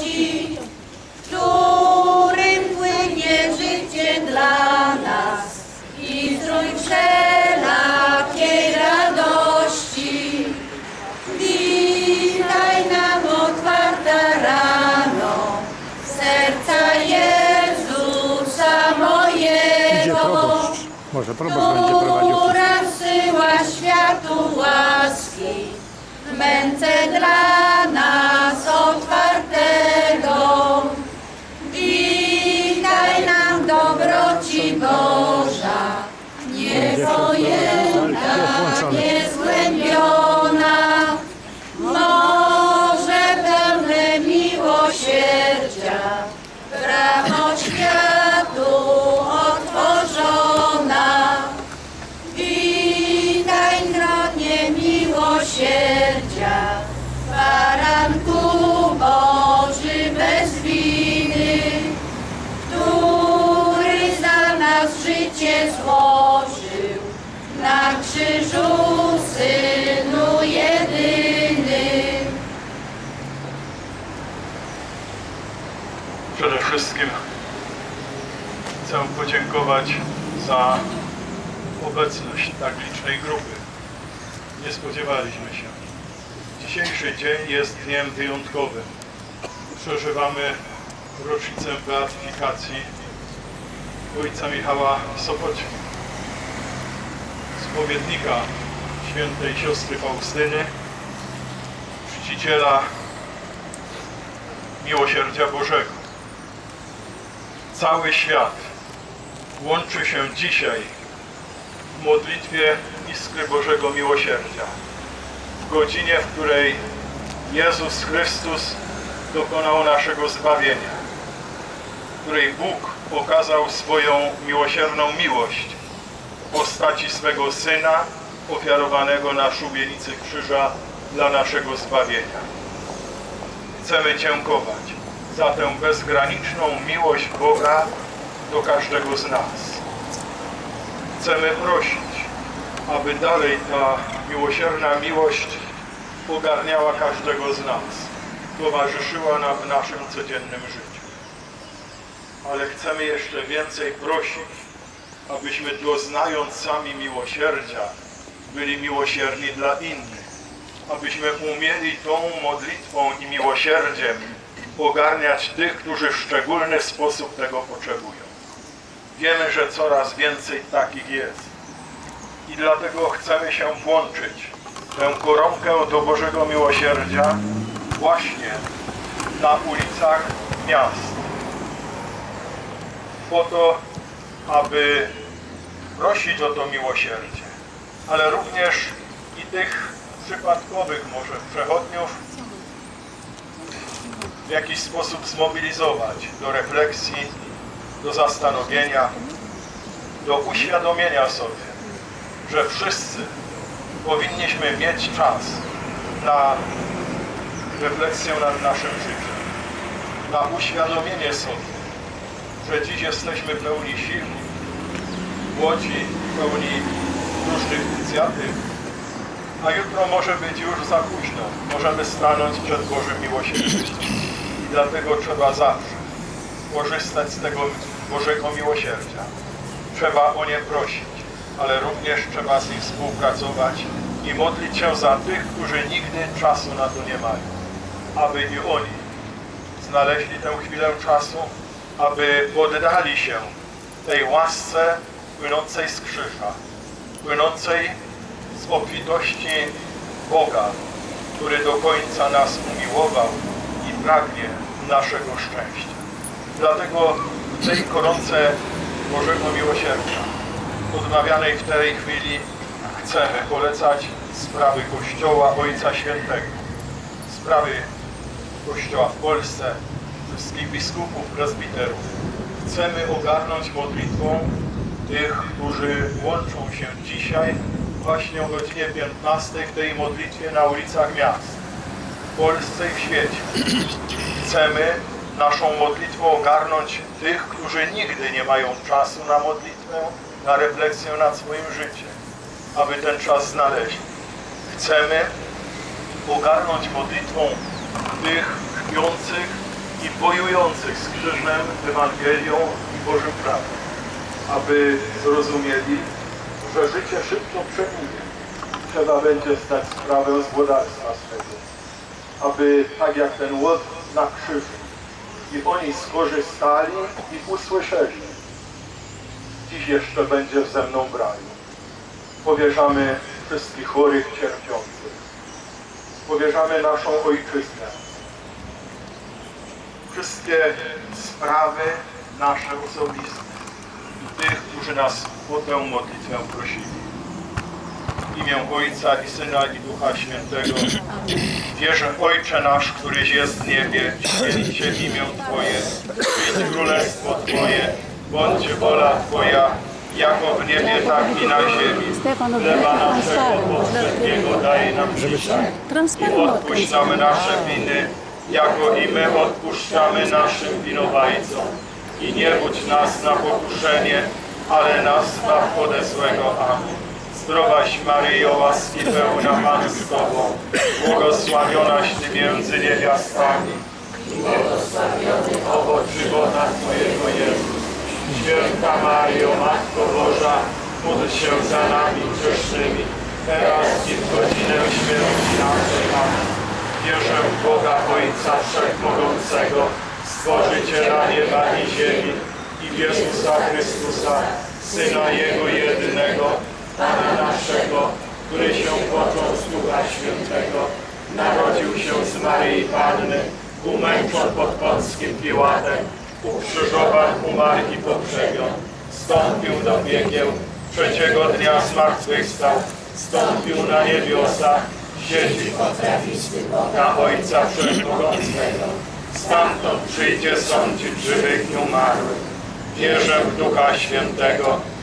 miłości, którym płynie życie dla nas i zdrój wszelakiej radości. Witaj nam otwarta rano, serca Jezusa mojego. Może proboszcz będzie prowadził. Która syła światu łaski, w męce dla nas podziękować za obecność tak licznej grupy. Nie spodziewaliśmy się. Dzisiejszy dzień jest dniem wyjątkowym. Przeżywamy rocznicę beatyfikacji ojca Michała Sopoci, spowiednika świętej siostry Faustyny, czciciela miłosierdzia Bożego. Cały świat łączy się dzisiaj w modlitwie Iskry Bożego Miłosierdzia. W godzinie, w której Jezus Chrystus dokonał naszego zbawienia, w której Bóg okazał swoją miłosierną miłość w postaci swego Syna ofiarowanego na szubienicy krzyża dla naszego zbawienia chcemy dziękować za tę bezgraniczną miłość Boga do każdego z nas. Chcemy prosić, aby dalej ta miłosierna miłość ogarniała każdego z nas, towarzyszyła nam w naszym codziennym życiu. Ale chcemy jeszcze więcej prosić, abyśmy doznając sami miłosierdzia, byli miłosierni dla innych abyśmy umieli tą modlitwą i miłosierdziem ogarniać tych, którzy w szczególny sposób tego potrzebują. Wiemy, że coraz więcej takich jest. I dlatego chcemy się włączyć tę koronkę do Bożego Miłosierdzia właśnie na ulicach miast. Po to, aby prosić o to miłosierdzie, ale również i tych przypadkowych może przechodniów w jakiś sposób zmobilizować do refleksji, do zastanowienia, do uświadomienia sobie, że wszyscy powinniśmy mieć czas na refleksję nad naszym życiem, na uświadomienie sobie, że dziś jesteśmy pełni sił, młodzi, pełni różnych inicjatyw, a jutro może być już za późno. Możemy stanąć przed Bożym miłosierdziem. I dlatego trzeba zawsze korzystać z tego Bożego miłosierdzia. Trzeba o nie prosić, ale również trzeba z nim współpracować i modlić się za tych, którzy nigdy czasu na to nie mają. Aby i oni znaleźli tę chwilę czasu, aby poddali się tej łasce płynącej z krzyża, płynącej z obfitości Boga, który do końca nas umiłował i pragnie naszego szczęścia. Dlatego tej koronce Bożego Miłosierdzia, odmawianej w tej chwili, chcemy polecać sprawy Kościoła Ojca Świętego, sprawy Kościoła w Polsce, wszystkich biskupów, prezbiterów. Chcemy ogarnąć modlitwą tych, którzy łączą się dzisiaj właśnie o godzinie 15 w tej modlitwie na ulicach miast, w Polsce i w świecie. Chcemy naszą modlitwą ogarnąć tych, którzy nigdy nie mają czasu na modlitwę, na refleksję nad swoim życiem, aby ten czas znaleźli. Chcemy ogarnąć modlitwą tych kpiących, i bojujących z krzyżem, Ewangelią i Bożym prawem, aby zrozumieli, że życie szybko przeminie. Trzeba będzie zdać sprawę z włodarstwa swego, aby tak jak ten łot na krzyżu i oni skorzystali i usłyszeli. Dziś jeszcze będziesz ze mną w raju. Powierzamy wszystkich chorych, cierpiących. Powierzamy naszą ojczyznę. Wszystkie sprawy nasze osobiste tych, którzy nas o tę modlitwę prosili. Imię Ojca i Syna i Ducha Świętego wierzę Ojcze nasz, któryś jest w niebie, święć się imię Twoje, przyjdź królestwo Twoje, bądź wola Twoja, jako w niebie, tak i na ziemi. Chleba naszego powszedniego daj nam dzisiaj. I odpuść nam nasze winy, jako i my odpuszczamy naszym winowajcom. I nie budź nas na pokuszenie, ale nas zbaw ode złego. Amen. Zdrowaś Maryjo, łaski pełna Pan z Tobą, błogosławionaś Ty między niewiastami. Błogosławiony owoc żywota Twojego Jezus. Święta Maryjo, Matko Boża, módl się za nami grzesznymi, teraz i w godzinę śmierci naszej. Amen. Wierzę w Boga Ojca Wszechmogącego, Stworzyciela nieba i ziemi i Jezusa Chrystusa, Syna Jego jedynego, Pana naszego, który się począł z Ducha Świętego, narodził się z Maryi Panny, umęczon pod Pąckim Piłatem, ukrzyżowan, umarł i pogrzebion, wstąpił do piekieł, trzeciego dnia zmartwychwstał, wstąpił na niebiosa, siedzi Boga Ojca Wszechmogącego. Stamtąd przyjdzie sądzić żywych i umarłych. Wierzę w Ducha Świętego,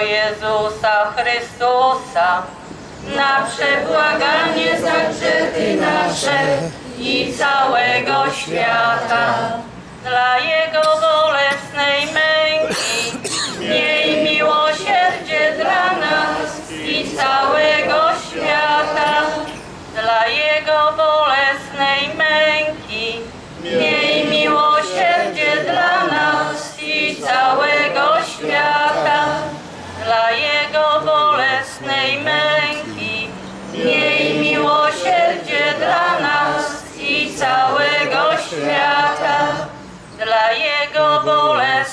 Jezusa Chrystusa, na przebłaganie za grzechy nasze i całego świata, dla Jego bolesnej męki,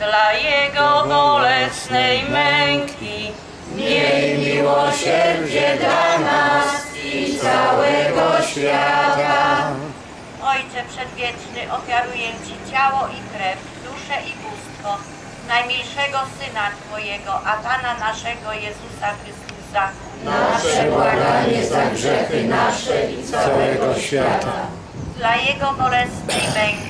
dla Jego bolesnej męki, miej miłosierdzie dla nas i całego świata. Ojcze Przedwieczny, ofiaruję Ci ciało i krew, duszę i bóstwo najmilszego Syna Twojego, a Pana naszego Jezusa Chrystusa, Na przebłaganie za grzechy nasze i całego świata. dla Jego bolesnej męki,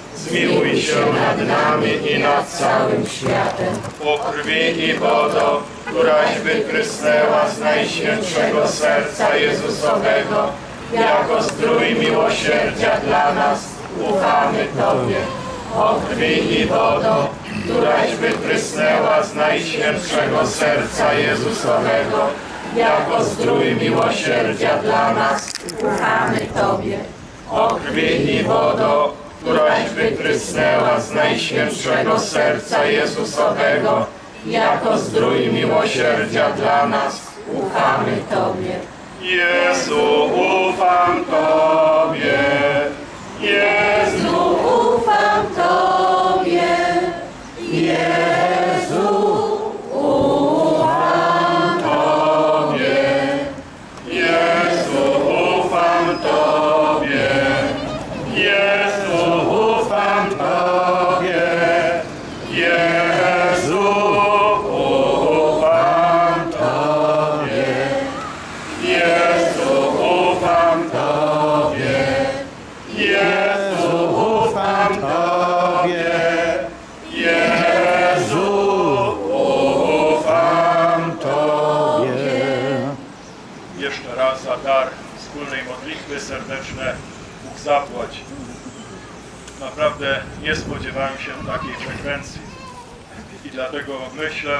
zmiłuj się nad nami i nad całym światem. O krwi i wodo, któraś wyprysnęła z najświętszego serca Jezusowego, jako zdrój miłosierdzia dla nas, ufamy Tobie. O krwi i wodo, któraś wyprysnęła z najświętszego serca Jezusowego, jako zdrój miłosierdzia dla nas, Ufamy Tobie. o krwi i wodo, któraś wyprysnęła z najświętszego serca Jezusowego, jako zdrój miłosierdzia dla nas, Ufamy Tobie. Jezu, ufam Tobie. Jezu, serdeczne Bóg zapłać. Naprawdę nie spodziewałem się takiej frekwencji dlatego myślę,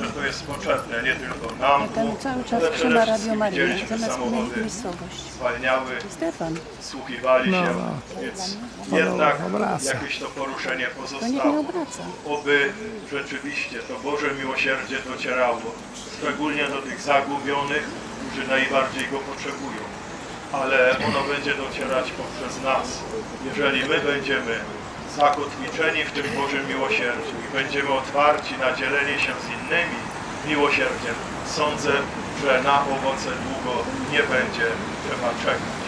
że to jest potrzebne nie tylko nam, Tam cały czas ale trzyma Radio Maria, zamiast samochody zmienić miejscowość. zwalniały, Stefan, słuchiwali się, więc jednak obraca. jakieś to poruszenie to niech nie pozostało. obraca. Oby rzeczywiście to Boże miłosierdzie docierało, szczególnie do tych zagubionych, którzy najbardziej go potrzebują. Ale ono będzie docierać poprzez nas. Jeżeli my będziemy zakotwiczeni w tym Bożym miłosierdziu i będziemy otwarci na dzielenie się z innymi miłosierdziem, sądzę, że na owoce długo nie będzie trzeba czekać.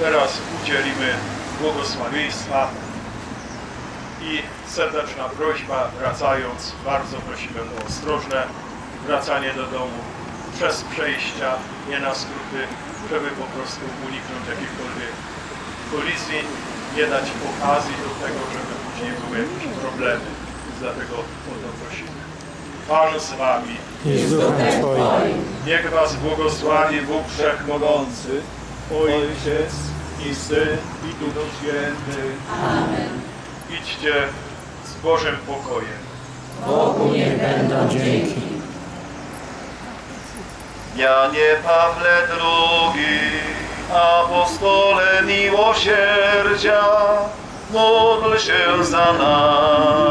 Teraz udzielimy błogosławieństwa i serdeczna prośba, wracając, bardzo prosimy o ostrożne wracanie do domu przez przejścia, nie na skróty, żeby po prostu uniknąć jakichkolwiek kolizji, nie dać okazji do tego, żeby później były jakieś problemy. Dlatego o to prosimy. Pan z Wami. I z duchem Twoim. Niech Was błogosławi Bóg Wszechmogący, Ojciec i Syn i Duch Święty. Amen. Idźcie z Bożym pokojem. Bogu niech będą dzięki. Janie Pawle II, apostole miłosierdzia, módl się za nami.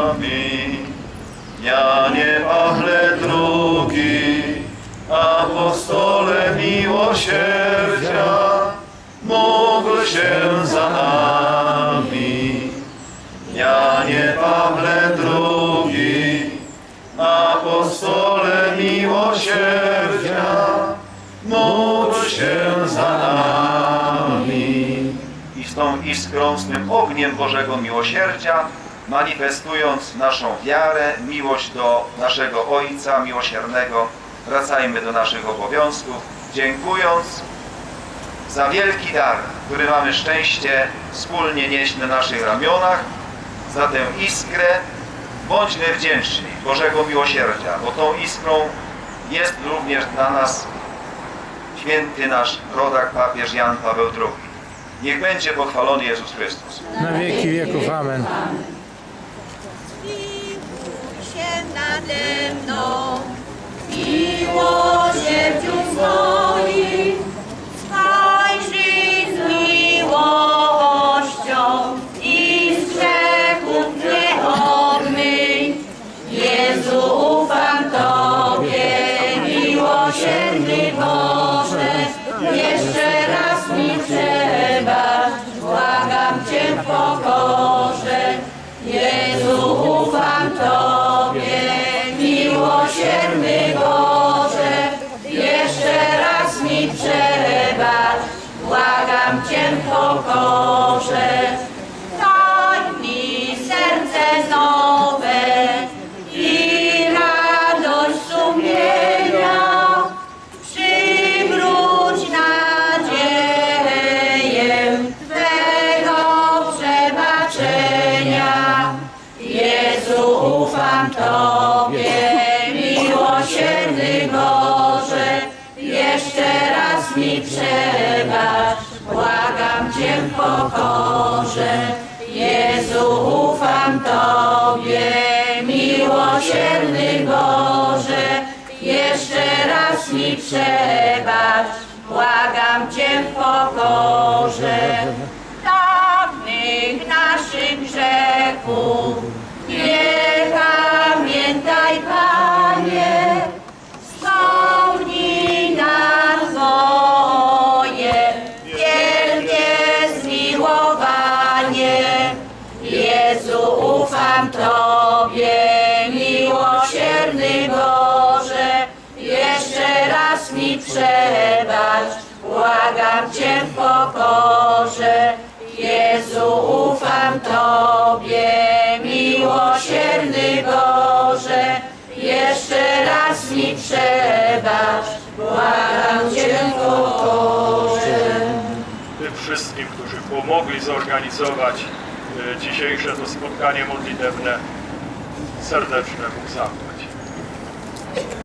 I tym ogniem Bożego miłosierdzia, manifestując naszą wiarę, miłość do naszego Ojca miłosiernego, wracajmy do naszych obowiązków, dziękując za wielki dar, który mamy szczęście wspólnie nieść na naszych ramionach, za tę iskrę. Bądźmy wdzięczni Bożego miłosierdzia, bo tą iskrą jest również dla nas święty nasz rodak papież Jan Paweł II. Niech będzie pochwalony Jezus Chrystus. Na wieki wieków. Amen. się nade mną, miłosierdziu swoim, spojrzyj z miłością i z grzechów mnie obmyj. Jezu, ufam Tobie, miłosierny Boże, jeszcze w ufam Tobie, miłosierny Boże, jeszcze raz mi przebacz, błagam Cię w pokorze. Jezu, ufam Tobie, miłosierny Boże, jeszcze raz mi przebacz, błagam Cię w pokorze. Ufam Tobie, miłosierny Boże. Jeszcze raz mi przebacz, błagam Cię w pokorze. Jezu, ufam Tobie, miłosierny Boże. Jeszcze raz mi przebacz, błagam Cię w pokorze. tym wszystkim, którzy pomogli zorganizować dzisiejsze to spotkanie modlitewne, serdeczne Bóg zapłać.